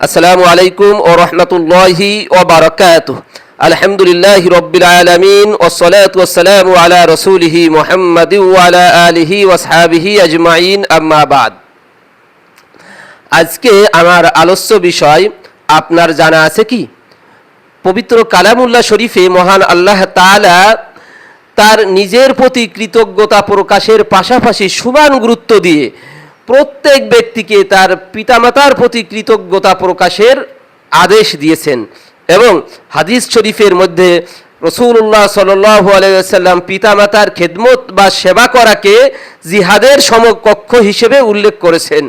আসসালামু আলাইকুম ও রহমতুল্লাহি ও বারকাত আলহামদুলিল্লাহ রব্বিল আলমিন ওসলাত ওসালাম আলা রসুলিহি মোহাম্মদ আলা আলিহি ওসহাবিহি আজমাইন, আম্মা বাদ। আজকে আমার আলস্য বিষয়, আপনার জানা আছে কি? পবিত্র কালামুল্লাহ শরীফে মহান আল্লাহ তাআলা তার নিজের প্রতি কৃতজ্ঞতা প্রকাশের পাশাপাশি সমান গুরুত্ব দিয়ে প্রত্যেক ব্যক্তিকে তার পিতামাতার প্রতি কৃতজ্ঞতা প্রকাশের আদেশ দিয়েছেন এবং হাদিস শরীফের মধ্যে রসুল্লাহ সাল্লাম পিতামাতার খেদমত বা সেবা করাকে জিহাদের সমকক্ষ হিসেবে উল্লেখ করেছেন।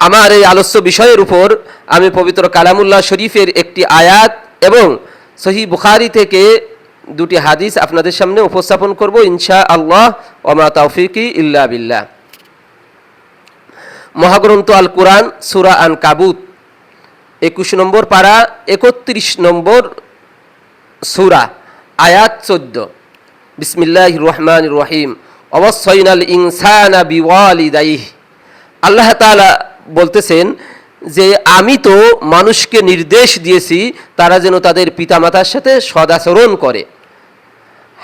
আমার এই আলস্য বিষয়ের উপর আমি পবিত্র কালামুল্লাহ শরীফের একটি আয়াত এবং সহি বুখারি থেকে দুটি হাদিস আপনাদের সামনে উপস্থাপন করব ইনশা আল্লাহ ওমা তৌফিকি ইল্লা বিল্লাহ। মহাগ্রন্থ আল কোরআন, সুরা আন কাবুত, একুশ নম্বর পারা, একত্রিশ নম্বর সুরা, আয়াত চোদ্দ। বিসমিল্লাহ রহমান রহিম। অবশ্যইনাল ইনসানা বিওয়ালিদাইহ। আল্লাহ তাআলা বলতেছেন যে, আমি তো মানুষকে নির্দেশ দিয়েছি, তারা যেন তাদের পিতামাতার সাথে সদাচরণ করে।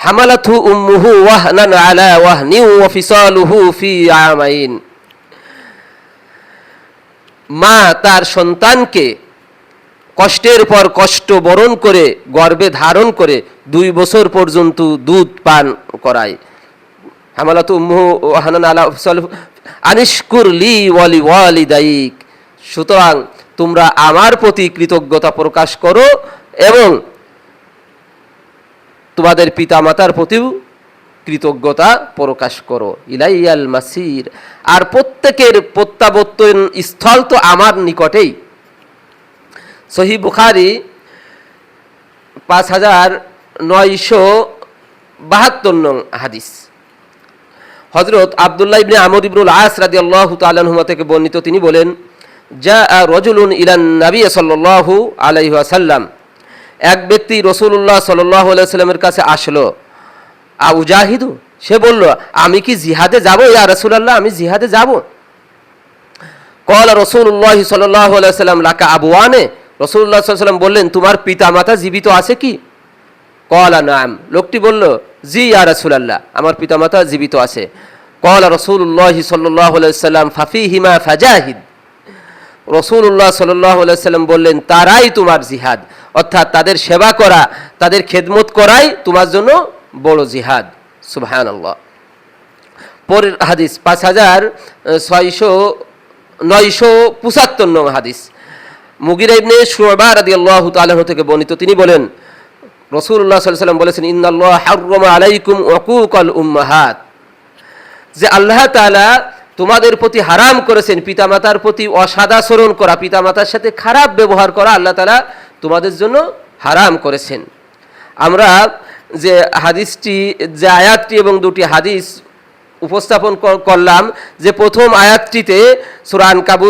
হামালাথু উম্মুহু ওয়াহনান আলা ওয়াহনিউ ওয়া ফিসালুহু ফি আমাইন। মা তার সন্তানকে কষ্টের পর কষ্ট বরণ করে গর্ভে ধারণ করে দুই বছর পর্যন্ত দুধ পান করায়। হামালাত উম্মুহু ওয়াহনান আলা ফিসালুহু, আনিশকুর লি ওয়ালি ওয়ালিদাইক। সুতরাং তোমরা আমার প্রতি কৃতজ্ঞতা প্রকাশ করো এবং তোমাদের পিতা মাতার প্রতিও কৃতজ্ঞতা প্রকাশ করো। ইলাইয়াল মাসির। আর প্রত্যেকের প্রত্যাবর্তন স্থল তো আমার নিকটেই। সহি বুখারি পাঁচ হাজার নয়শো বাহাত্তর নং হাদিস। হজরত আবদুল্লাহ ইবনে আমর ইবনুল আস রাদি আল্লাহ তালহুমা থেকে বর্ণিত তিনি বলেন যা রজুলুন ইলান নবী সাল্লাল্লাহু আলাইহি ওয়াসাল্লাম। এক ব্যক্তি রসুল্লাহ সাল্লাহ সাল্লামের কাছে আসলো আ উজাহিদু সে বলল, আমি কি জিহাদে যাব? ইয়া রসুলাল্লাহ, আমি জিহাদে যাব। কল রসুল্লাহ সাল্লাহ সাল্লাম লাকা আবুয়ানে রসুল্লাহ সাল্লাম বললেন, তোমার পিতা মাতা জীবিত আছে কি? কলা নাম। লোকটি বলল, জি, ইয়া রসুলাল্লাহ, আমার পিতামাতা জীবিত আছে। কলা রসুল্লাহ সাল্লাহ সাল্লাম ফাফি হিমা ফাজাহিদ। রসুল্লাহ সাল্লাহ সাল্লাম বললেন, তারাই তোমার জিহাদ। অর্থাৎ তাদের সেবা করা, তাদের খেদমত করাই তোমার জন্য বড় জিহাদ। সুবহান আল্লাহ পরের হাদিস, পাঁচ হাজার ছয়শো, নয়শো পঁচাত্তর নং হাদিস। মুগির ইবনে শুবা রাদি আল্লাহ তালাহ থেকে বর্ণিত, তিনি বলেন, রসুল্লাহ সাল্লাম বলেছেন, ইন্নাল্লাহ হাররমা আলাইকুম ওকুকাল উম্মাহাত। যে আল্লাহ তাআলা তোমাদের প্রতি হারাম করেছেন, পিতামাতার প্রতি অসাদাচরণ করা, পিতামাতার সাথে খারাপ ব্যবহার করা আল্লাহ তালা তোমাদের জন্য হারাম করেছেন। আমরা যে হাদিসটি, যে আয়াতটি এবং দুটি হাদিস উপস্থাপন করলাম, যে প্রথম আয়াতটিতে সুরা আনকাবু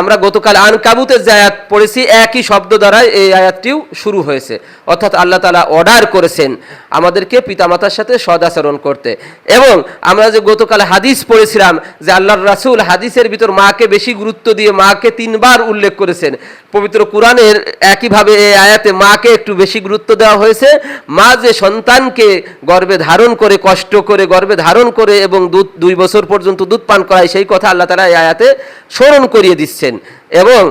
আমরা গতকাল আনকাবুতের যে আয়াত পড়েছি, একই শব্দ দ্বারা এই আয়াতটিও শুরু হয়েছে। অর্থাৎ আল্লাহ তালা অর্ডার করেছেন আমাদেরকে পিতামাতার সাথে সদাচরণ করতে। এবং আমরা যে গতকাল হাদিস পড়েছিলাম যে আল্লাহর রাসূল হাদিসের ভিতর মাকে বেশি গুরুত্ব দিয়ে মাকে তিনবার উল্লেখ করেছেন। পবিত্র কোরআনের একইভাবে এই আয়াতে মাকে একটু বেশি গুরুত্ব দেওয়া হয়েছে। মা যে সন্তানকে গর্বে ধারণ করে, কষ্ট করে গর্বে ধারণ করে এবং দুধ, দুই বছর পর্যন্ত দুধ পান করায়, সেই কথা আল্লাহ তালা এই আয়াতে স্মরণ করিয়ে দিচ্ছেন এবং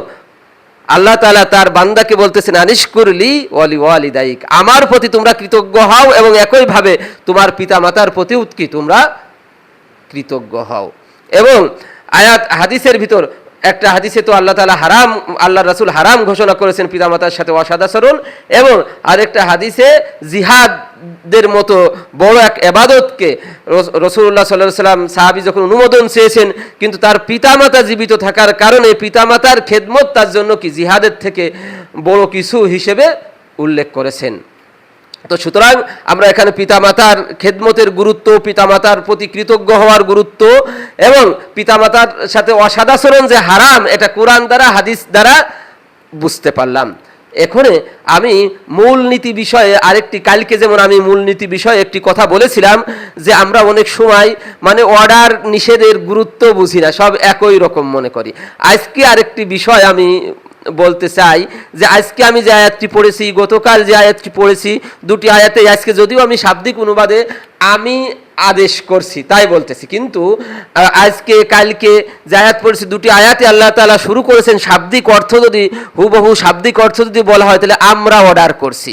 আল্লাহ তালা তার বান্দাকে বলতেছেন, আনিশকুর লি ওয়ালি ওয়ালি দায়িক আমার প্রতি তোমরা কৃতজ্ঞ হও এবং একইভাবে তোমার পিতা মাতার প্রতিও কি তোমরা কৃতজ্ঞ হও। এবং আয়াত, হাদিসের ভিতর একটা হাদিসে তো আল্লাহ তালা হারাম, আল্লাহ রাসূল হারাম ঘোষণা করেছেন, পিতামাতার সাথে অসাদাচরণ এবং আরেকটা হাদিসে জিহাদের মতো বড় এক এবাদতকে রসুল্লাহ সাল্লাহ সাল্লাম সাহাবি যখন অনুমোদন চেয়েছেন, কিন্তু তার পিতামাতা জীবিত থাকার কারণে পিতামাতার খেদমত তার জন্য কি জিহাদের থেকে বড় কিছু হিসেবে উল্লেখ করেছেন। তো সুতরাং আমরা এখানে পিতামাতার খেদমতের গুরুত্ব, পিতামাতার প্রতি কৃতজ্ঞ হওয়ার গুরুত্ব এবং পিতামাতার সাথে অসাদাচরণ যে হারাম, এটা কোরআন দ্বারা, হাদিস দ্বারা বুঝতে পারলাম। এখানে আমি মূলনীতি বিষয়ে আরেকটি, কালকে যেমন আমি মূলনীতি বিষয়ে একটি কথা বলেছিলাম যে আমরা অনেক সময় মানে অর্ডার নিষেধের গুরুত্ব বুঝি না, সব একই রকম মনে করি। আজকে আরেকটি বিষয় আমি বলতে চাই যে আজকে আমি যে আয়াতটি পড়েছি, গতকাল যে আয়াতটি পড়েছি, দুটি আয়াতে আজকে যদিও আমি শাব্দিক অনুবাদে আমি আদেশ করছি, তাই বলতেছি। কিন্তু আজকে, কালকে যে আয়াত পড়েছি, দুটি আয়াতে আল্লাহ তালা শুরু করেছেন শাব্দিক অর্থ যদি হুবহু শাব্দিক অর্থ যদি বলা হয়, তাহলে আমরা অর্ডার করছি।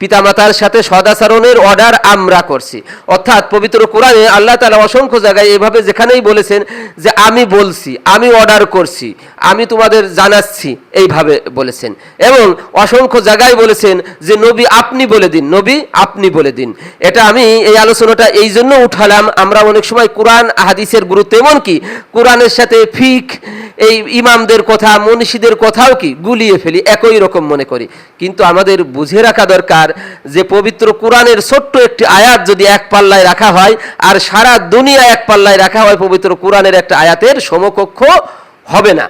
পিতামাতার সাথে সদাচরণের অর্ডার আমরা করছি। অর্থাৎ পবিত্র কোরআনে আল্লাহ তালা অসংখ্য জায়গায় এভাবে যেখানেই বলেছেন যে আমি বলছি, আমি অর্ডার করছি, আমি তোমাদের জানাচ্ছি, এইভাবে বলেছেন। এবং অসংখ্য জায়গায় বলেছেন যে নবী আপনি বলে দিন, নবী আপনি বলে দিন। এটা আমি এই আলোচনাটা এই জন্য উঠালাম। আমরা অনেক সময় কোরআন, হাদিসের গুরুত্ব এমন কি কোরআনের সাথে ফিক, এই ইমামদের কথা মনীষীদের কথাও কি গুলিয়ে ফেলি, একই রকম মনে করি। কিন্তু আমাদের বুঝে রাখা দরকার যে পবিত্র কোরআনের ছোট্ট একটি আয়াত যদি এক পাল্লায় রাখা হয়, আর সারা দুনিয়া এক পাল্লায় রাখা হয় পবিত্র কোরআনের একটা আয়াতের সমকক্ষ হবে না।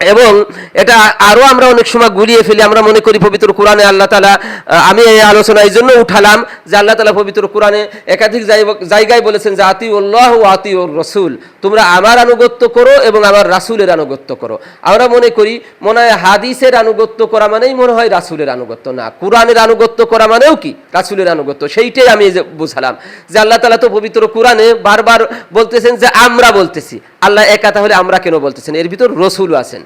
এবং এটা আরও আমরা অনেক সময় গুলিয়ে ফেলি, আমরা মনে করি পবিত্র কোরআনে আল্লাহ তালা আমি এই আলোচনা এই জন্য উঠালাম যে আল্লাহ তালা পবিত্র কোরআনে একাধিক জায়গ- জায়গায় বলেছেন যে আতি উল্লাহ ও আতি ওর রসুল তোমরা আমার আনুগত্য করো এবং আমার রাসুলের আনুগত্য করো। আমরা মনে করি, মনে হয় হাদিসের আনুগত্য করা মানেই মনে হয় রাসুলের আনুগত্য, না। কোরআনের আনুগত্য করা মানেও কি? রাসুলের আনুগত্য। সেইটাই আমি বুঝালাম যে আল্লাহ তালা তো পবিত্র কোরআনে বারবার বলতেছেন যে আমরা বলতেছি। আল্লাহ একা তাহলে আমরা কেন বলতেছেন? এর ভিতর রসুল আছেন।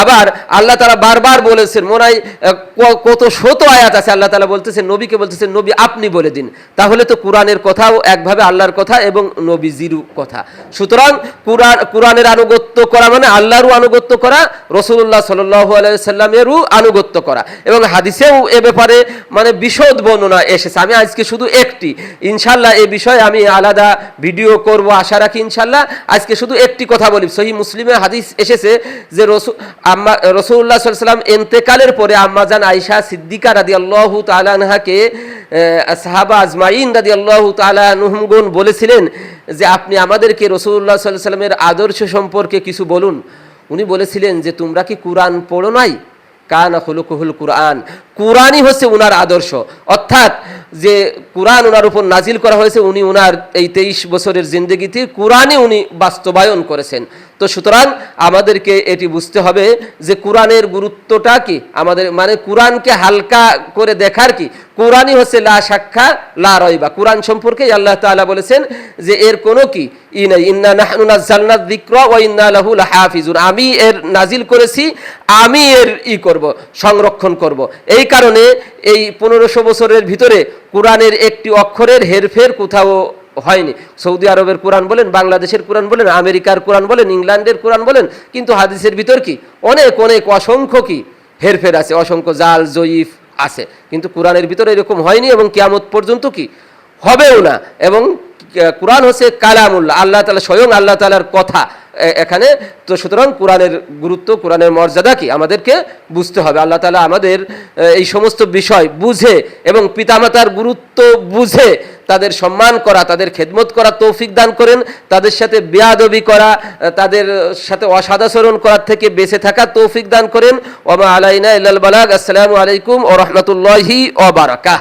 আবার আল্লাহ তালা বারবার বলেছেন মনে হয় কত শত আয়াত আছে, আল্লাহ তালা বলতেছেন, নবীকে বলতেছেন, নবী আপনি বলে দিন। তাহলে তো কোরআনের কথাও একভাবে আল্লাহর কথা এবং নবীজিরু কথা। সুতরাং কোরআন, কোরআনের আনুগত্য করা মানে আল্লাহরও আনুগত্য করা রসুল্লাহ সাল্লামেরও আনুগত্য করা। এবং হাদিসেও এ ব্যাপারে মানে বিশদ বর্ণনা এসেছে। আমি আজকে শুধু একটি। ইনশাল্লাহ এ বিষয়ে আমি আলাদা ভিডিও করব, আশা রাখি ইনশাল্লাহ আজকে শুধু একটি কথা বলি। সহি মুসলিমে হাদিস এসেছে যে রসুল আম্মা রসুল্লাহ সাল্লাম এন্তেকালের পরে আম্মাজান আইসা সিদ্দিকা রাদি আল্লাহ তালানহাকে সাহাবা আজমাইন রাদি আল্লাহ তালানহুমগুন বলেছিলেন যে আপনি আমাদেরকে রসুল্লাহ সাল্লাহ সাল্লামের আদর্শ সম্পর্কে কিছু বলুন। উনি বলেছিলেন যে তোমরা কি কোরআন পড়ো নাই? কান খুলুকুহুল কোরআন। কোরআনই হচ্ছে উনার আদর্শ। অর্থাৎ যে কোরআন ওনার উপর নাজিল করা হয়েছে, উনি ওনার এই তেইশ বছরের জিন্দগিতে কোরআনই উনি বাস্তবায়ন করেছেন। তো সুতরাং আমাদেরকে এটি বুঝতে হবে যে কোরআনের গুরুত্বটা কি? আমাদের মানে কোরআনকে হালকা করে দেখার কি? কোরআনই হচ্ছে লা সাক্ষা লা রয়বা কোরআন সম্পর্কে আল্লাহ তাআলা বলেছেন যে এর কোনো কি? ই নাই। ইন্না নাহনু নাযালনা যিকরা ওয়া ইন্না লাহু লাহাফিজুন। আমি এর নাজিল করেছি, আমি এর ই করব, সংরক্ষণ করব। এই কারণে এই পনেরোশো বছরের ভিতরে কোরআনের একটি অক্ষরের হেরফের কোথাও হয়নি। সৌদি আরবের কোরআন বলেন, বাংলাদেশের কোরআন বলেন, আমেরিকার কোরআন বলেন, ইংল্যান্ডের কোরআন বলেন, কিন্তু হাদিসের ভিতর কি? অনেক অনেক অসংখ্য কি হেরফের আছে, অসংখ্য জাল, জয়ীফ আছে। কিন্তু কোরআনের ভিতরে এরকম হয়নি এবং কিয়ামত পর্যন্ত কি? হবেও না। এবং কোরআন হচ্ছে কালামুল্লাহ, আল্লাহ তালা স্বয়ং আল্লাহ তালার কথা। এখানে তো সুতরাং কোরআনের গুরুত্ব, কোরআনের মর্যাদা কি? আমাদেরকে বুঝতে হবে। আল্লাহ তালা আমাদের এই সমস্ত বিষয় বুঝে এবং পিতামাতার গুরুত্ব বুঝে তাদের সম্মান করা, তাদের খেদমত করা তৌফিক দান করেন। তাদের সাথে বেয়াদবি করা তাদের সাথে অসাদাচরণ করার থেকে বেঁচে থাকা তৌফিক দান করেন। ওমা আলাইনা ইল্লাল বালাগ। আসসালামু আলাইকুম ও রহমতুল্লাহি ও বারাকাহ